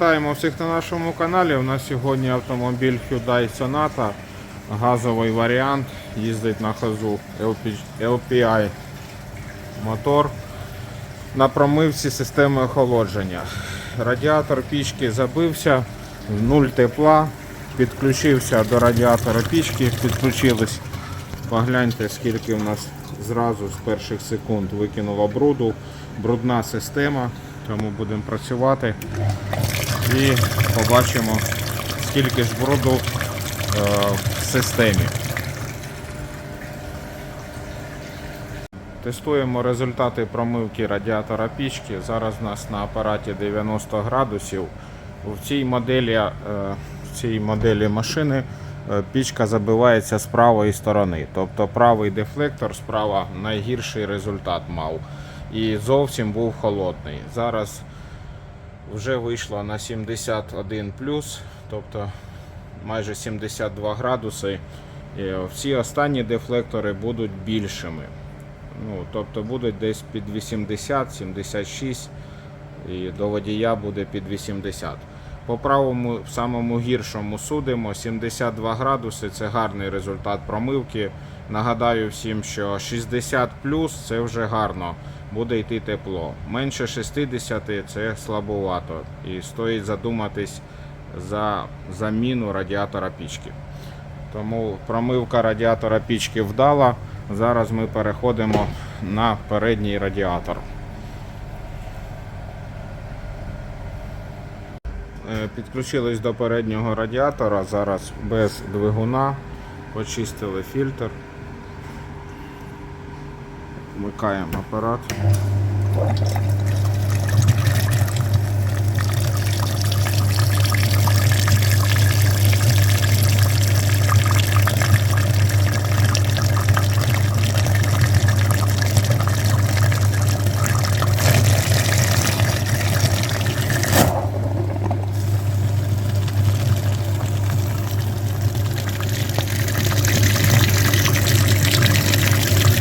Вітаємо всіх на нашому каналі. У нас сьогодні автомобіль Hyundai Sonata, газовий варіант, їздить на хазу LPI мотор на промивці системи охолодження. Радіатор пічки забився, нуль тепла, підключився до радіатора пічки, підключились. Погляньте, скільки в нас зразу з перших секунд викинуло бруду. Брудна система, тому будемо працювати і побачимо, скільки ж бруду е, в системі. Тестуємо результати промивки радіатора пічки. Зараз у нас на апараті 90 градусів. В цій моделі, е, в цій моделі машини е, пічка забивається з правої сторони. Тобто правий дефлектор справа найгірший результат мав. І зовсім був холодний. Зараз вже вийшло на 71 тобто майже 72 градуси. Всі останні дефлектори будуть більшими. Ну, тобто будуть десь під 80, 76 і до водія буде під 80. По правому, самому гіршому судимо 72 градуси це гарний результат промивки. Нагадаю всім, що 60 це вже гарно, буде йти тепло. Менше 60 це слабовато. І стоїть задуматись за заміну радіатора пічки. Тому промивка радіатора пічки вдала. Зараз ми переходимо на передній радіатор. Е, Підключились до переднього радіатора. Зараз без двигуна. Почистили фільтр. Вмикаємо апарат.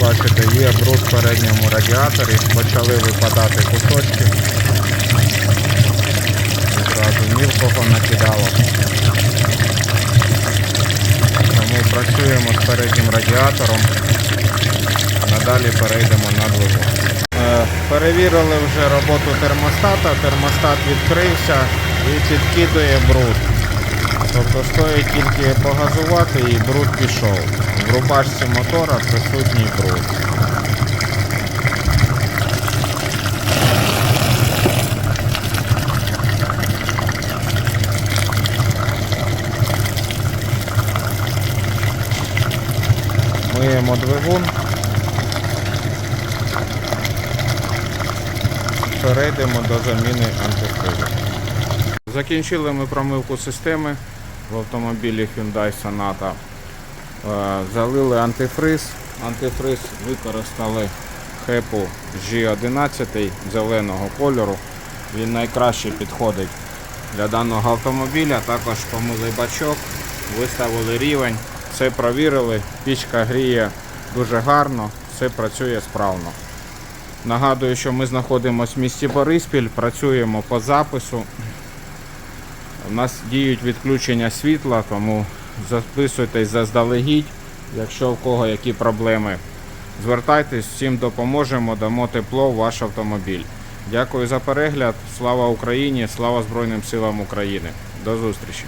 Бачите, є бруд в передньому радіаторі, почали випадати кусочки. Зразу мілкого накидало. Тому працюємо з переднім радіатором, а надалі перейдемо на двигун. Е, Перевірили вже роботу термостата, термостат відкрився і підкидує бруд. Тобто стоїть тільки погазувати і бруд пішов. В рубашці мотора присутній бруд. Миємо двигун. Перейдемо до заміни антифризу. Закінчили ми промивку системи в автомобілі Hyundai Sonata. Е, Залили антифриз. Антифриз використали хепу G11 зеленого кольору. Він найкраще підходить для даного автомобіля. Також помили бачок, виставили рівень, все провірили. Пічка гріє дуже гарно, все працює справно. Нагадую, що ми знаходимося в місті Бориспіль, працюємо по запису. У нас діють відключення світла, тому записуйтесь заздалегідь, якщо в кого які проблеми. Звертайтесь, всім допоможемо, дамо тепло в ваш автомобіль. Дякую за перегляд. Слава Україні! Слава Збройним силам України! До зустрічі!